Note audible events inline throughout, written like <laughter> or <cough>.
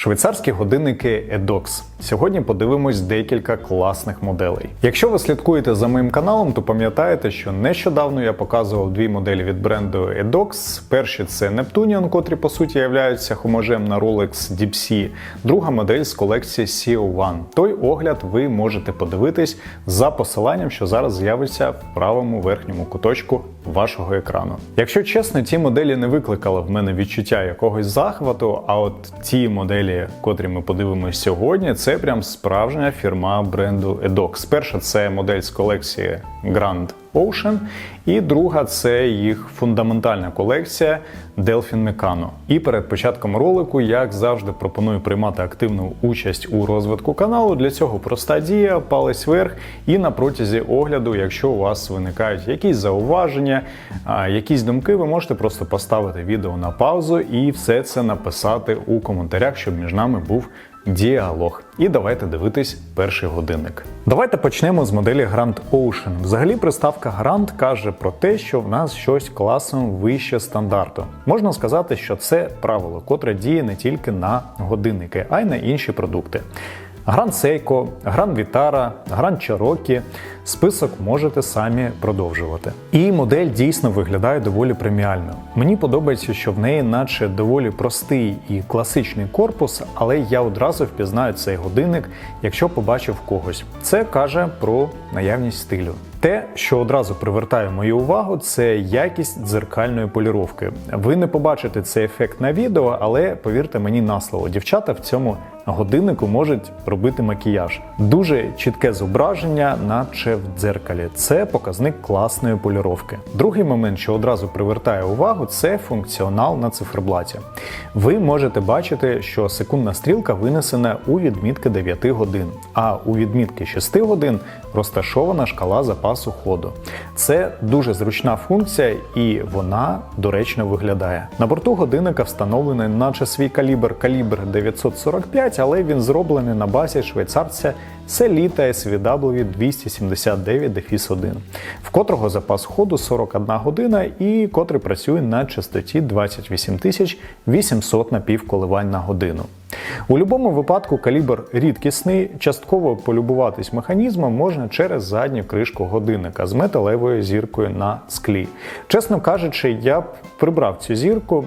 Швейцарські годинники Edox. Сьогодні подивимось декілька класних моделей. Якщо ви слідкуєте за моїм каналом, то пам'ятаєте, що нещодавно я показував дві моделі від бренду Edox. Перші це Neptunian, котрі по суті являються хомажем на Rolex Deep Sea. Друга модель з колекції CO1. Той огляд ви можете подивитись за посиланням, що зараз з'явиться в правому верхньому куточку вашого екрану. Якщо чесно, ті моделі не викликали в мене відчуття якогось захвату, а от ті моделі, котрі ми подивимося сьогодні, це прям справжня фірма бренду Edox. Перша це модель з колекції Grand Ocean, і друга це їх фундаментальна колекція Delphin Meccano. І перед початком ролику, як завжди, пропоную приймати активну участь у розвитку каналу. Для цього проста дія, палець вверх, і на протязі огляду, якщо у вас виникають якісь зауваження, якісь думки, ви можете просто поставити відео на паузу і все це написати у коментарях, щоб між нами був діалог. І давайте дивитись перший годинник. Давайте почнемо з моделі Grand Ocean. Взагалі, приставка Grand каже про те, що в нас щось класом вище стандарту. Можна сказати, що це правило, котре діє не тільки на годинники, а й на інші продукти. Гранд Сейко, Гран Вітара, Гран Чарокі. Список можете самі продовжувати. І модель дійсно виглядає доволі преміально. Мені подобається, що в неї, наче доволі простий і класичний корпус, але я одразу впізнаю цей годинник, якщо побачив когось. Це каже про наявність стилю. Те, що одразу привертає мою увагу, це якість дзеркальної поліровки. Ви не побачите цей ефект на відео, але повірте мені на слово, дівчата в цьому годиннику можуть робити макіяж. Дуже чітке зображення, наче в дзеркалі. Це показник класної поліровки. Другий момент, що одразу привертає увагу, це функціонал на циферблаті. Ви можете бачити, що секундна стрілка винесена у відмітки 9 годин, а у відмітки 6 годин розташована шкала запасу ходу. Це дуже зручна функція і вона доречно виглядає. На борту годинника встановлений наче свій калібр калібр 945, але він зроблений на базі швейцарця Селіта SVW 279-1, в котрого запас ходу 41 година і котрий працює на частоті 28 800 напівколивань на годину. У будь-якому випадку калібр рідкісний, частково полюбуватись механізмом можна через задню кришку годинника з металевою зіркою на склі. Чесно кажучи, я б прибрав цю зірку.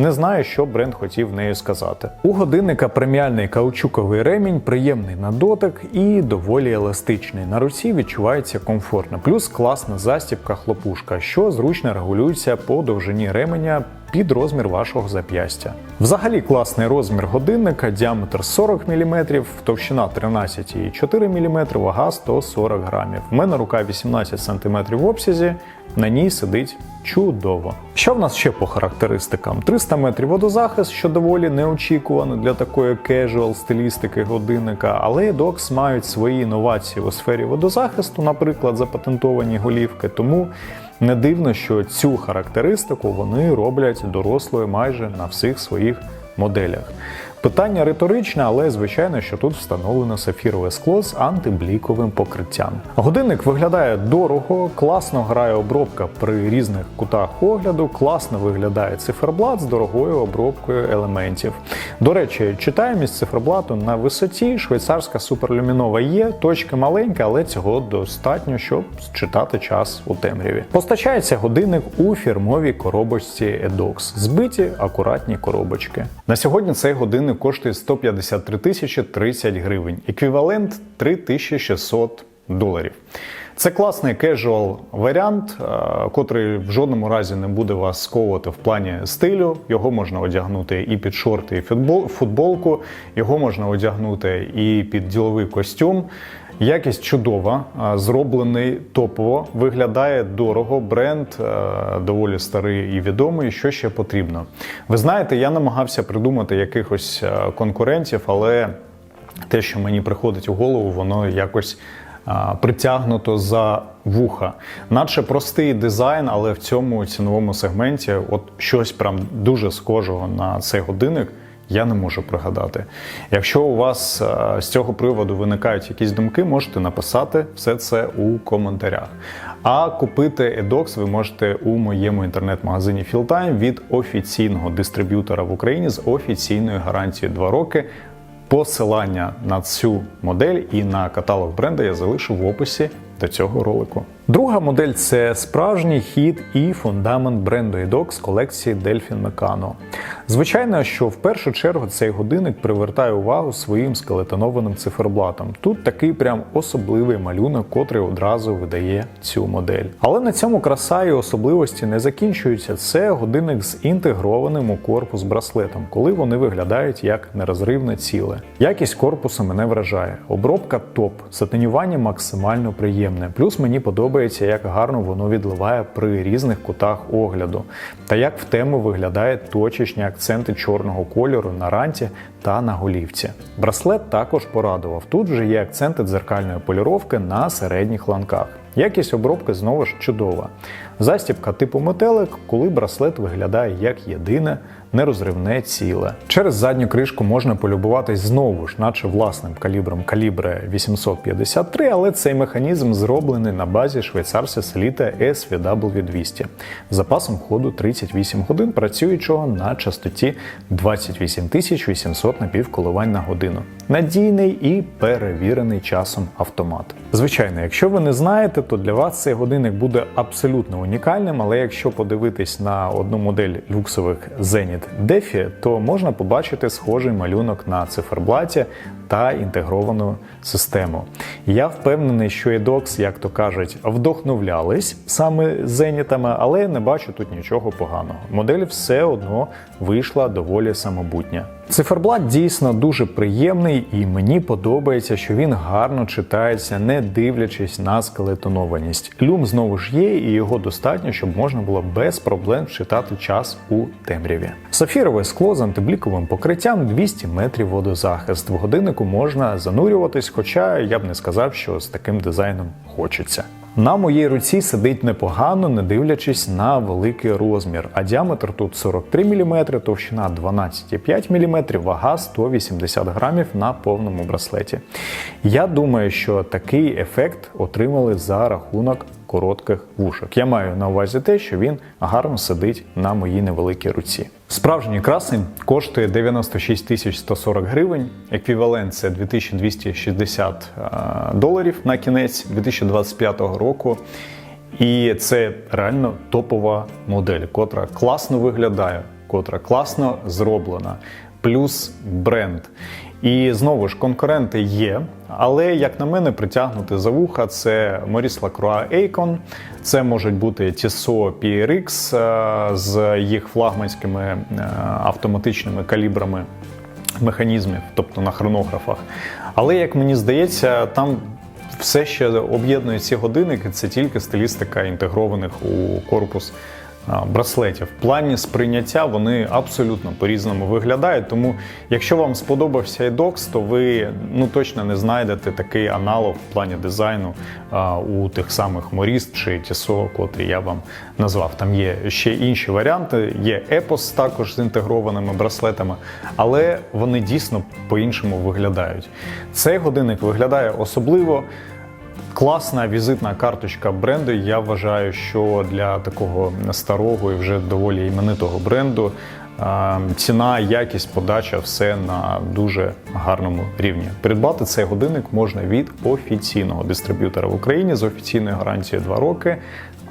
Не знаю, що бренд хотів нею сказати. У годинника преміальний каучуковий ремінь, приємний на дотик і доволі еластичний. На руці відчувається комфортно. Плюс класна застібка хлопушка, що зручно регулюється по довжині ременя під розмір вашого зап'ястя. Взагалі класний розмір годинника, діаметр 40 мм, товщина 13,4 мм, вага 140 грамів. У мене рука 18 см в обсязі, на ній сидить чудово. Що в нас ще по характеристикам? 300 метрів водозахист, що доволі неочікувано для такої кежуал стилістики годинника, але Dox мають свої інновації у сфері водозахисту, наприклад, запатентовані голівки, тому не дивно, що цю характеристику вони роблять дорослою майже на всіх своїх моделях. Питання риторичне, але звичайно, що тут встановлено сафірове скло з антибліковим покриттям. Годинник виглядає дорого, класно грає обробка при різних кутах огляду, класно виглядає циферблат з дорогою обробкою елементів. До речі, читаємість циферблату на висоті. Швейцарська суперлюмінова є, точки маленькі, але цього достатньо, щоб читати час у темряві. Постачається годинник у фірмовій коробочці Edox. Збиті акуратні коробочки. На сьогодні цей годинник коштує 153 тисячі 30 гривень, еквівалент 3600 доларів. Це класний кежуал варіант, е, котрий в жодному разі не буде вас сковувати в плані стилю. Його можна одягнути і під шорти, і футболку. Його можна одягнути і під діловий костюм. Якість чудова, зроблений топово, виглядає дорого. Бренд доволі старий і відомий. Що ще потрібно? Ви знаєте, я намагався придумати якихось конкурентів, але те, що мені приходить у голову, воно якось притягнуто за вуха. Наче простий дизайн, але в цьому ціновому сегменті от щось прям дуже схожого на цей годинник Я не можу пригадати. Якщо у вас е, з цього приводу виникають якісь думки, можете написати все це у коментарях. А купити eDocs ви можете у моєму інтернет-магазині Fieldtime від офіційного дистриб'ютора в Україні з офіційною гарантією 2 роки. Посилання на цю модель і на каталог бренда я залишу в описі до цього ролику. Друга модель це справжній хід і фундамент бренду eDocs з колекції Delphin Meccano. Звичайно, що в першу чергу цей годинник привертає увагу своїм скелетонованим циферблатом. Тут такий прям особливий малюнок, котрий одразу видає цю модель. Але на цьому краса і особливості не закінчуються. Це годинник з інтегрованим у корпус браслетом, коли вони виглядають як нерозривне ціле. Якість корпусу мене вражає. Обробка топ, сатинювання максимально приємне. Плюс мені подобається, як гарно воно відливає при різних кутах огляду, та як в тему виглядає точечні акценти чорного кольору на ранті та на голівці. Браслет також порадував. Тут вже є акценти дзеркальної поліровки на середніх ланках. Якість обробки знову ж чудова. Застібка типу метелик, коли браслет виглядає як єдине нерозривне ціле. Через задню кришку можна полюбуватись знову ж, наче власним калібром калібре 853, але цей механізм зроблений на базі швейцарця Селіта SVW200 з запасом ходу 38 годин, працюючого на частоті 28 800 напівколивань на годину. Надійний і перевірений часом автомат. Звичайно, якщо ви не знаєте, то для вас цей годинник буде абсолютно унікальним, але якщо подивитись на одну модель люксових Zenit Defi, то можна побачити схожий малюнок на циферблаті та інтегровану систему. Я впевнений, що eDocs, як то кажуть, вдохновлялись саме зенітами, але не бачу тут нічого поганого. Модель все одно вийшла доволі самобутня. Циферблат дійсно дуже приємний, і мені подобається, що він гарно читається, не дивлячись на скелетонованість. Люм знову ж є, і його достатньо, щоб можна було без проблем читати час у темряві. Сафірове скло з антибліковим покриттям 200 метрів водозахист. В годиннику можна занурюватись, хоча я б не сказав, що з таким дизайном хочеться. На моїй руці сидить непогано, не дивлячись на великий розмір, а діаметр тут 43 мм, товщина 12,5 мм, вага 180 грамів на повному браслеті. Я думаю, що такий ефект отримали за рахунок коротких вушок. Я маю на увазі те, що він гарно сидить на моїй невеликій руці. Справжній красень коштує 96 тисяч 140 гривень. Еквівалент це 2260 е, доларів на кінець 2025 року. І це реально топова модель, котра класно виглядає, котра класно зроблена, плюс бренд. І знову ж конкуренти є, але як на мене, притягнути за вуха це Maurice Lacroix Acon, це можуть бути Tissot PRX е, з їх флагманськими е, автоматичними калібрами механізмів, тобто на хронографах. Але як мені здається, там все ще об'єднує ці годинники, це тільки стилістика інтегрованих у корпус браслетів. В плані сприйняття вони абсолютно по-різному виглядають. Тому, якщо вам сподобався eDocs, то ви ну точно не знайдете такий аналог в плані дизайну у тих самих Morist чи Tissot, котрі я вам назвав. Там є ще інші варіанти. Є Epos також з інтегрованими браслетами, але вони дійсно по-іншому виглядають. Цей годинник виглядає особливо. Класна візитна карточка бренду. Я вважаю, що для такого старого і вже доволі іменитого бренду ціна, якість, подача все на дуже гарному рівні. Придбати цей годинник можна від офіційного дистриб'ютора в Україні з офіційною гарантією 2 роки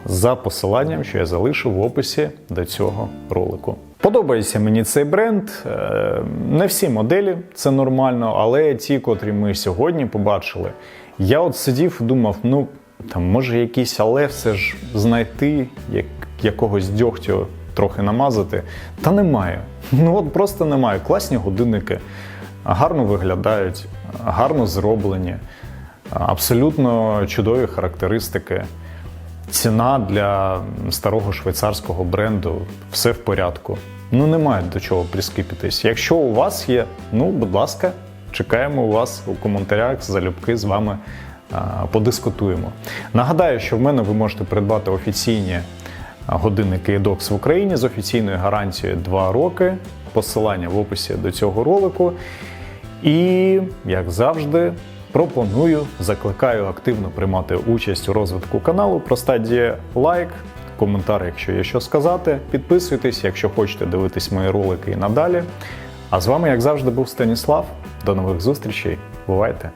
за посиланням, що я залишу в описі до цього ролику. Подобається мені цей бренд. Е, Не всі моделі це нормально, але ті, котрі ми сьогодні побачили, я от сидів і думав, ну там може якийсь, але все ж знайти, як якогось дьогтю трохи намазати. Та немає. <laughs> Ну от просто немає. Класні годинники, гарно виглядають, гарно зроблені, абсолютно чудові характеристики. Ціна для старого швейцарського бренду все в порядку. Ну немає до чого прискипітись. Якщо у вас є, ну будь ласка, чекаємо вас у коментарях залюбки з вами подискутуємо. Нагадаю, що в мене ви можете придбати офіційні годинники eDocs в Україні з офіційною гарантією 2 роки. посилання в описі до цього ролику. І, як завжди, пропоную, закликаю активно приймати участь у розвитку каналу. Простадія лайк, коментар, якщо є що сказати. Підписуйтесь, якщо хочете дивитись мої ролики і надалі. А з вами, як завжди, був Станіслав. До нових зустрічей. Бувайте!